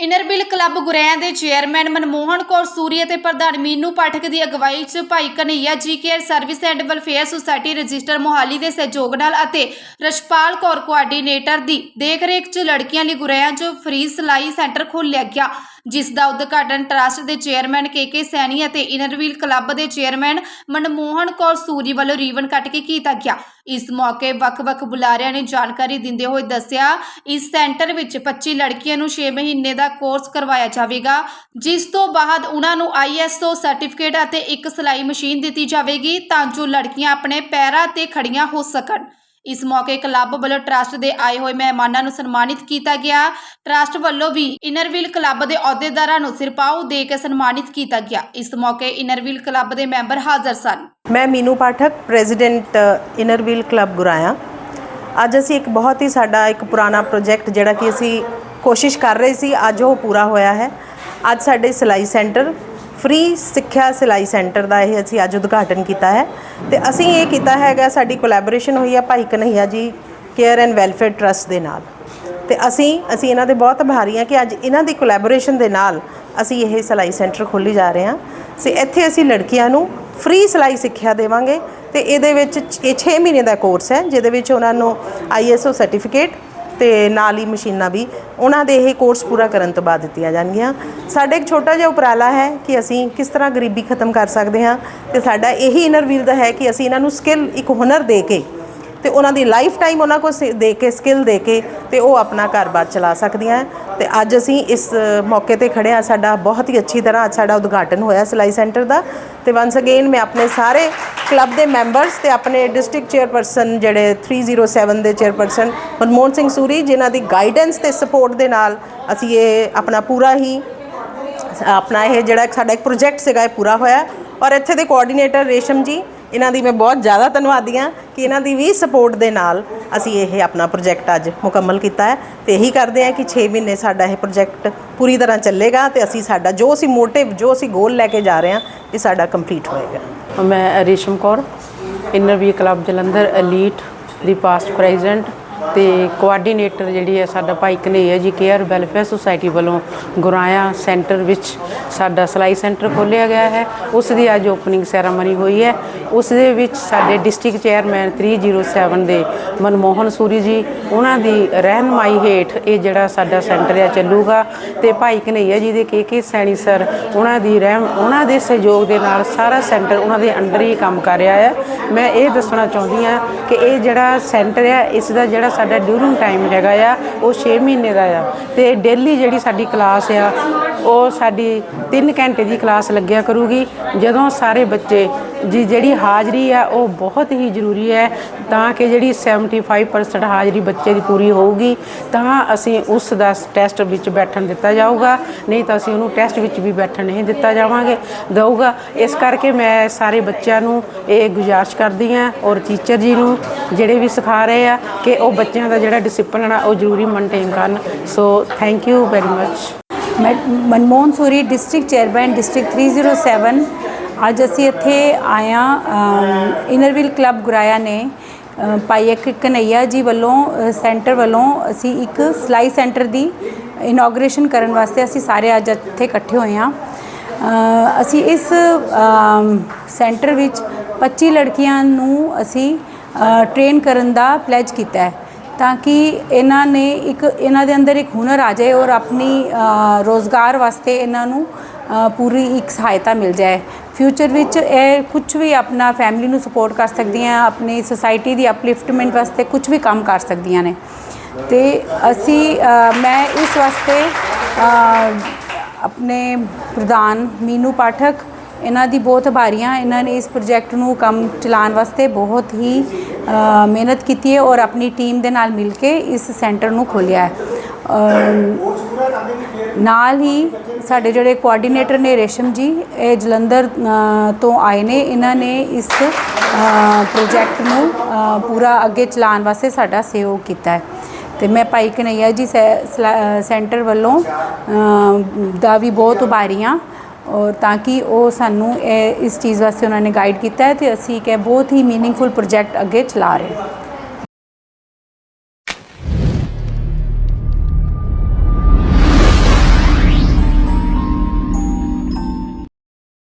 ਇਨਰਬਿਲ club ਗੁਰੈਆਂ ਦੇ chairman Manmohan Kaur ਸੂਰੀ ਅਤੇ ਪ੍ਰਧਾਨ ਮੀਨੂ ਪਾਠਕ ਦੀ ਅਗਵਾਈ 'ਚ Bhai Kanhaiya ji care service and welfare society register Mohali ਦੇ ਸਹਿਯੋਗ ਨਾਲ ਅਤੇ ਰਸ਼ਪਾਲ ਕੌਰ ਕੋਆਰਡੀਨੇਟਰ ਦੀ ਦੇਖਰੇਖ 'ਚ ਲੜਕੀਆਂ ਲਈ ਗੁਰੈਆਂ 'ਚ ਫ੍ਰੀ ਸਿਲਾਈ ਸੈਂਟਰ ਖੋਲ੍ਹਿਆ ਗਿਆ। ਜਿਸ ਦਾ ਉਦਘਾਟਨ ਟਰਸਟ ਦੇ ਚੇਅਰਮੈਨ ਕੇ.ਕੇ ਸੈਣੀ ਅਤੇ ਇਨਰਵੀਲ ਕਲੱਬ ਦੇ ਚੇਅਰਮੈਨ ਮਨਮੋਹਨ ਕੌਰ ਸੂਰੀ ਵੱਲੋਂ ਰੀਵਨ ਕੱਟ ਕੇ ਕੀਤਾ ਗਿਆ। ਇਸ ਮੌਕੇ ਵੱਖ-ਵੱਖ ਬੁਲਾਰਿਆਂ ਨੇ ਜਾਣਕਾਰੀ ਦਿੰਦੇ ਹੋਏ ਦੱਸਿਆ, ਇਸ ਸੈਂਟਰ ਵਿੱਚ 25 ਲੜਕੀਆਂ ਨੂੰ 6 ਮਹੀਨੇ ਦਾ ਕੋਰਸ ਕਰਵਾਇਆ ਜਾਵੇਗਾ, ਜਿਸ ਤੋਂ ਬਾਅਦ ਉਹਨਾਂ ਨੂੰ ਆਈਐਸਓ ਸਰਟੀਫਿਕੇਟ ਅਤੇ ਇੱਕ ਸਿਲਾਈ ਮਸ਼ੀਨ ਦਿੱਤੀ ਜਾਵੇਗੀ ਤਾਂ ਜੋ ਲੜਕੀਆਂ ਆਪਣੇ ਪੈਰਾਂ ਤੇ ਖੜੀਆਂ ਹੋ ਸਕਣ। ਇਸ ਮੌਕੇ ਕਲੱਬ ਵੱਲੋਂ ਟਰਸਟ ਦੇ ਆਏ ਹੋਏ ਮਹਿਮਾਨਾਂ ਨੂੰ ਸਨਮਾਨਿਤ ਕੀਤਾ ਗਿਆ। ਟਰਸਟ ਵੱਲੋਂ ਵੀ ਇਨਰਵਿਲ ਕਲੱਬ ਦੇ ਅਹੁਦੇਦਾਰਾਂ ਨੂੰ ਸਿਰਪਾਓ ਦੇ ਕੇ ਸਨਮਾਨਿਤ ਕੀਤਾ ਗਿਆ। ਇਸ ਮੌਕੇ ਇਨਰਵਿਲ ਕਲੱਬ ਦੇ ਮੈਂਬਰ ਹਾਜ਼ਰ ਸਨ। ਮੈਂ ਮੀਨੂ ਪਾਠਕ, ਪ੍ਰੈਜ਼ੀਡੈਂਟ, ਇਨਰਵੀਲ ਕਲੱਬ ਗੁਰਾਇਆ। ਅੱਜ ਅਸੀਂ ਇੱਕ ਬਹੁਤ ਹੀ ਸਾਡਾ ਇੱਕ ਪੁਰਾਣਾ ਪ੍ਰੋਜੈਕਟ ਜਿਹੜਾ ਕਿ ਅਸੀਂ ਕੋਸ਼ਿਸ਼ ਕਰ ਰਹੇ ਸੀ, ਅੱਜ ਉਹ ਪੂਰਾ ਹੋਇਆ ਹੈ। ਅੱਜ ਸਾਡੇ ਸਿਲਾਈ ਸੈਂਟਰ, ਫ੍ਰੀ ਸਿੱਖਿਆ ਸਿਲਾਈ ਸੈਂਟਰ ਦਾ ਇਹ ਅਸੀਂ ਅੱਜ ਉਦਘਾਟਨ ਕੀਤਾ ਹੈ। ਤੇ ਅਸੀਂ ਇਹ ਕੀਤਾ ਹੈਗਾ, ਸਾਡੀ ਕੋਲੈਬੋਰੇਸ਼ਨ ਹੋਈ ਆ ਭਾਈ Kanhaiya ji care and welfare trust ਦੇ ਨਾਲ। ਤੇ ਅਸੀਂ ਅਸੀਂ ਇਹਨਾਂ ਦੇ ਬਹੁਤ ਆਭਾਰੀ ਹਾਂ ਕਿ ਅੱਜ ਇਹਨਾਂ ਦੀ ਕੋਲੈਬੋਰੇਸ਼ਨ ਦੇ ਨਾਲ ਅਸੀਂ ਇਹ ਸਿਲਾਈ ਸੈਂਟਰ ਖੋਲ੍ਹੀ ਜਾ ਰਹੇ ਹਾਂ। ਸੇ ਇੱਥੇ ਅਸੀਂ ਲੜਕੀਆਂ ਨੂੰ ਫ੍ਰੀ ਸਿਲਾਈ ਸਿੱਖਿਆ ਦੇਵਾਂਗੇ ਤੇ ਇਹਦੇ ਵਿੱਚ ਇਹ 6 ਮਹੀਨੇ ਦਾ ਕੋਰਸ ਹੈ, ਜਿਹਦੇ ਵਿੱਚ ਉਹਨਾਂ ਨੂੰ ਆਈਐਸਓ ਸਰਟੀਫਿਕੇਟ ਤੇ ਨਾਲ ਹੀ ਮਸ਼ੀਨਾਂ ਵੀ, ਉਹਨਾਂ ਦੇ ਇਹ ਕੋਰਸ ਪੂਰਾ ਕਰਨ ਤੋਂ ਬਾਅਦ ਦਿੱਤੀਆਂ ਜਾਣਗੀਆਂ। ਸਾਡਾ ਇੱਕ ਛੋਟਾ ਜਿਹਾ ਉਪਰਾਲਾ ਹੈ ਕਿ ਅਸੀਂ ਕਿਸ ਤਰ੍ਹਾਂ ਗਰੀਬੀ ਖਤਮ ਕਰ ਸਕਦੇ ਹਾਂ ਤੇ ਸਾਡਾ ਇਹੀ ਇਨਰ ਵੀਲ ਦਾ ਹੈ ਕਿ ਅਸੀਂ ਇਹਨਾਂ ਨੂੰ ਸਕਿੱਲ ਇੱਕ ਹੁਨਰ ਦੇ ਕੇ ਤੇ ਉਹਨਾਂ ਦੀ ਲਾਈਫ ਟਾਈਮ ਉਹਨਾਂ ਕੋਲ ਸ- ਦੇ ਕੇ ਸਕਿੱਲ ਦੇ ਕੇ ਤੇ ਉਹ ਆਪਣਾ ਘਰ-ਬਾਰ ਚਲਾ ਸਕਦੀਆਂ ਹੈ। ਤੇ ਅੱਜ ਅਸੀਂ ਇਸ ਮੌਕੇ ਤੇ ਖੜੇ ਆ ਸਾਡਾ ਬਹੁਤ ਹੀ ਅੱਛੀ ਤਰ੍ਹਾਂ ਅੱਜ ਸਾਡਾ ਉਦਘਾਟਨ ਹੋਇਆ ਸਿਲਾਈ ਸੈਂਟਰ ਦਾ। ਤੇ ਵਾਂਸ ਅਗੇਨ ਮੈਂ ਆਪਣੇ ਸਾਰੇ ਕਲੱਬ ਦੇ ਮੈਂਬਰਸ ਤੇ ਆਪਣੇ ਡਿਸਟ੍ਰਿਕਟ ਚੇਅਰਪਰਸਨ ਜਿਹੜੇ 307 ਦੇ ਚੇਅਰਪਰਸਨ ਮਨਮੋਹਨ ਸਿੰਘ ਸੂਰੀ, ਜਿਨ੍ਹਾਂ ਦੀ ਗਾਈਡੈਂਸ ਤੇ ਸਪੋਰਟ ਦੇ ਨਾਲ ਅਸੀਂ ਇਹ ਆਪਣਾ ਪੂਰਾ ਹੀ ਆਪਣਾ ਇਹ ਜਿਹੜਾ ਸਾਡਾ ਇੱਕ ਪ੍ਰੋਜੈਕਟ ਸੀਗਾ, ਇਹ ਪੂਰਾ ਹੋਇਆ। ਔਰ ਇੱਥੇ ਦੇ ਕੋਆਰਡੀਨੇਟਰ ਰੇਸ਼ਮ ਜੀ ਇਹਨਾਂ ਦੀ ਮੈਂ ਬਹੁਤ ਜ਼ਿਆਦਾ ਧੰਨਵਾਦੀ ਹਾਂ ਕਿ ਇਹਨਾਂ ਦੀ ਵੀ ਸਪੋਰਟ ਦੇ ਨਾਲ ਅਸੀਂ ਇਹ ਆਪਣਾ ਪ੍ਰੋਜੈਕਟ ਅੱਜ ਮੁਕੰਮਲ ਕੀਤਾ ਹੈ ਤੇ ਇਹੀ ਕਰਦੇ ਹਾਂ ਕਿ 6 ਮਹੀਨੇ ਸਾਡਾ ਇਹ ਪ੍ਰੋਜੈਕਟ ਪੂਰੀ ਤਰ੍ਹਾਂ ਚੱਲੇਗਾ ਤੇ ਅਸੀਂ ਸਾਡਾ ਜੋ ਅਸੀਂ ਮੋਟਿਵ ਜੋ ਅਸੀਂ ਗੋਲ ਲੈ ਕੇ ਜਾ ਰਹੇ ਹਾਂ, ਇਹ ਸਾਡਾ ਕੰਪਲੀਟ ਹੋਏਗਾ। ਮੈਂ Resham Kaur inner wheel club Jalandhar elite ਦੀ ਪਾਸਟ ਪ੍ਰੈਜ਼ੀਡੈਂਟ ਤੇ ਕੋਆਰਡੀਨੇਟਰ ਜਿਹੜੀ ਹੈ ਸਾਡਾ ਭਾਈ Kanhaiya ji care welfare society ਵੱਲੋਂ ਗੁਰਾਇਆ ਸੈਂਟਰ ਵਿੱਚ ਸਾਡਾ ਸਿਲਾਈ ਸੈਂਟਰ ਖੋਲ੍ਹਿਆ ਗਿਆ ਹੈ। ਉਸ ਦੀ ਅੱਜ ਓਪਨਿੰਗ ਸੈਰਾਮਨੀ ਹੋਈ ਹੈ। ਉਸ ਦੇ ਵਿੱਚ ਸਾਡੇ ਡਿਸਟ੍ਰਿਕਟ ਚੇਅਰਮੈਨ 307 ਦੇ ਮਨਮੋਹਨ ਸੂਰੀ ਜੀ, ਉਹਨਾਂ ਦੀ ਰਹਿਨਮਾਈ ਹੇਠ ਇਹ ਜਿਹੜਾ ਸਾਡਾ ਸੈਂਟਰ ਹੈ ਚੱਲੂਗਾ ਤੇ ਭਾਈ ਕਨਈਆ ਜੀ ਦੇ ਕੇ ਕੇ ਸੈਣੀ ਸਰ ਉਹਨਾਂ ਦੀ ਰਹਿਮ ਉਹਨਾਂ ਦੇ ਸਹਿਯੋਗ ਦੇ ਨਾਲ ਸਾਰਾ ਸੈਂਟਰ ਉਹਨਾਂ ਦੇ ਅੰਡਰ ਹੀ ਕੰਮ ਕਰ ਰਿਹਾ ਹੈ ਮੈਂ ਇਹ ਦੱਸਣਾ ਚਾਹੁੰਦੀ ਹਾਂ ਕਿ ਇਹ ਜਿਹੜਾ ਸੈਂਟਰ ਆ, ਇਸ ਦਾ ਜਿਹੜਾ ਸਾਡਾ ਡਿਊਰਿੰਗ ਟਾਈਮ ਹੈਗਾ ਆ, ਉਹ 6 ਮਹੀਨੇ ਦਾ ਆ। ਤੇ ਡੇਲੀ ਜਿਹੜੀ ਸਾਡੀ ਕਲਾਸ ਆ ਉਹ ਸਾਡੀ 3 ਘੰਟੇ ਦੀ ਕਲਾਸ ਲੱਗਿਆ ਕਰੂਗੀ। ਜਦੋਂ ਸਾਰੇ ਬੱਚੇ ਜੀ ਜਿਹੜੀ ਹਾਜ਼ਰੀ ਆ, ਉਹ ਬਹੁਤ ਹੀ ਜ਼ਰੂਰੀ ਹੈ ਤਾਂ ਕਿ ਜਿਹੜੀ 75% ਹਾਜ਼ਰੀ ਬੱਚੇ ਦੀ ਪੂਰੀ ਹੋਊਗੀ, ਤਾਂ ਅਸੀਂ ਉਸ ਦਾ ਟੈਸਟ ਵਿੱਚ ਬੈਠਣ ਦਿੱਤਾ ਜਾਊਗਾ। ਨਹੀਂ ਤਾਂ ਅਸੀਂ ਉਹਨੂੰ ਟੈਸਟ ਵਿੱਚ ਵੀ ਬੈਠਣ ਨਹੀਂ ਦਿੱਤਾ ਜਾਵਾਂਗੇ। ਦਊਗਾ। ਇਸ ਕਰਕੇ ਮੈਂ ਸਾਰੇ ਬੱਚਿਆਂ ਨੂੰ ਇਹ ਗੁਜ਼ਾਰਿਸ਼ ਕਰਦੀ ਹਾਂ ਔਰ ਟੀਚਰ ਜੀ ਨੂੰ ਜਿਹੜੇ ਵੀ ਸਿਖਾ ਰਹੇ ਆ ਕਿ ਉਹ ਬੱਚਿਆਂ ਦਾ ਜਿਹੜਾ ਡਿਸਪਲਿਨ ਆ, ਉਹ ਜ਼ਰੂਰੀ ਮੇਨਟੇਨ ਕਰਨ। So thank you very much Manmohan Suri district chairman district 307 ਅੱਜ ਅਸੀਂ ਇੱਥੇ ਆਇਆ ਇਨਰਵਿਲ ਕਲੱਬ ਗੁਰਾਇਆ ਨੇ। ਅ, ਭਾਈ ਇੱਕ ਕਨਈਆ ਜੀ ਵੱਲੋਂ ਸੈਂਟਰ ਵੱਲੋਂ ਅਸੀਂ ਇੱਕ ਸਿਲਾਈ ਸੈਂਟਰ ਦੀ ਇਨੋਗ੍ਰੇਸ਼ਨ ਕਰਨ ਵਾਸਤੇ ਅਸੀਂ ਸਾਰੇ ਅੱਜ ਇੱਥੇ ਇਕੱਠੇ ਹੋਏ ਹਾਂ। ਅਸੀਂ ਇਸ ਸੈਂਟਰ ਵਿੱਚ 25 ਲੜਕੀਆਂ ਨੂੰ ਅਸੀਂ ਟ੍ਰੇਨ ਕਰਨ ਦਾ ਪਲੇਜ ਕੀਤਾ ਹੈ। ਤਾਂ ਕਿ ਇਹਨਾਂ ਨੇ ਇੱਕ ਇਹਨਾਂ ਦੇ ਅੰਦਰ ਇੱਕ ਹੁਨਰ ਆ ਜਾਏ ਔਰ ਆਪਣੀ ਅ, ਰੋਜ਼ਗਾਰ ਵਾਸਤੇ ਇਹਨਾਂ ਨੂੰ ਪੂਰੀ ਇੱਕ ਸਹਾਇਤਾ ਮਿਲ ਜਾਏ। ਫਿਊਚਰ ਵਿੱਚ ਇਹ ਕੁਝ ਵੀ ਆਪਣਾ ਫੈਮਿਲੀ ਨੂੰ ਸਪੋਰਟ ਕਰ ਸਕਦੀਆਂ ਆਪਣੀ ਸੁਸਾਇਟੀ ਦੀ ਅਪਲਿਫਟਮੈਂਟ ਵਾਸਤੇ ਕੁਝ ਵੀ ਕੰਮ ਕਰ ਸਕਦੀਆਂ ਨੇ। ਤੇ ਅਸੀਂ ਮੈਂ ਇਸ ਵਾਸਤੇ ਆਪਣੇ ਪ੍ਰਧਾਨ ਮੀਨੂ ਪਾਠਕ ਇਹਨਾਂ ਦੀ ਬਹੁਤ ਆਭਾਰੀਆਂ ਇਹਨਾਂ ਨੇ ਇਸ ਪ੍ਰੋਜੈਕਟ ਨੂੰ ਕੰਮ ਚਲਾਉਣ ਵਾਸਤੇ ਬਹੁਤ ਹੀ ਮਿਹਨਤ ਕੀਤੀ ਹੈ ਔਰ ਆਪਣੀ ਟੀਮ ਦੇ ਨਾਲ ਮਿਲ ਕੇ ਇਸ ਸੈਂਟਰ ਨੂੰ ਖੋਲ੍ਹਿਆ ਹੈ। ਨਾਲ ਹੀ ਸਾਡੇ ਜਿਹੜੇ ਕੋਆਰਡੀਨੇਟਰ ਨੇ ਰੇਸ਼ਮ ਜੀ, ਇਹ ਜਲੰਧਰ ਤੋਂ ਆਏ ਨੇ, ਇਹਨਾਂ ਨੇ ਇਸ ਪ੍ਰੋਜੈਕਟ ਨੂੰ ਪੂਰਾ ਅੱਗੇ ਚਲਾਉਣ ਵਾਸਤੇ ਸਾਡਾ ਸਹਿਯੋਗ ਕੀਤਾ ਹੈ। ਤੇ ਮੈਂ ਭਾਈ ਕਨਈਆ ਜੀ, ਸੈ- ਸਲਾ- ਸੈਂਟਰ ਵੱਲੋਂ ਦਾ ਵੀ ਬਹੁਤ ਉਭਾਰੀ ਹਾਂ ਔਰ ਤਾਂ ਕਿ ਉਹ ਸਾਨੂੰ ਇਹ ਇਸ ਚੀਜ਼ ਵਾਸਤੇ ਉਹਨਾਂ ਨੇ ਗਾਈਡ ਕੀਤਾ ਹੈ ਤੇ ਅਸੀਂ ਇੱਕ ਇਹ ਬਹੁਤ ਹੀ ਮੀਨਿੰਗਫੁਲ ਪ੍ਰੋਜੈਕਟ ਅੱਗੇ ਚਲਾ ਰਹੇ ਹਾਂ।